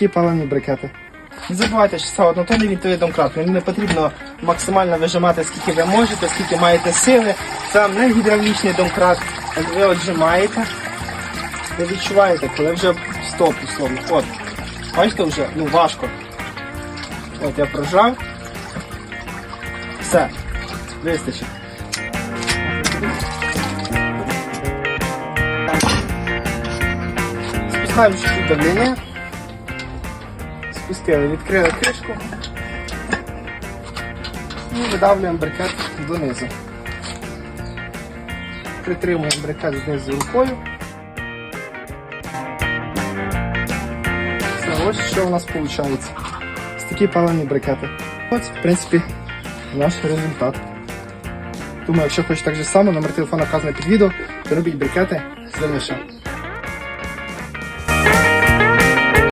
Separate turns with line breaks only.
такі палені брикети. Не забувайте, що це однотонний вінтовий домкрат. Мені не потрібно максимально вижимати, скільки ви можете, скільки маєте сили. Це не гідравлічний домкрат. Ви отжимаєте, ви відчуваєте, коли вже стоп, условно. От. Бачите, вже ну, важко. От я прожав. Все. Вистачить. Спускаємо чуть-чуть давлення. Спустили, відкрили кришку. І видавлюємо брикет донизу. Притримуємо брикет знизу рукою. Все, ось що у нас виходить. Ось такі палені брикети. Ось, в принципі, наш результат. Думаю, якщо хочете так же само, номер телефону вказаний під відео, то робіть брикети з лише.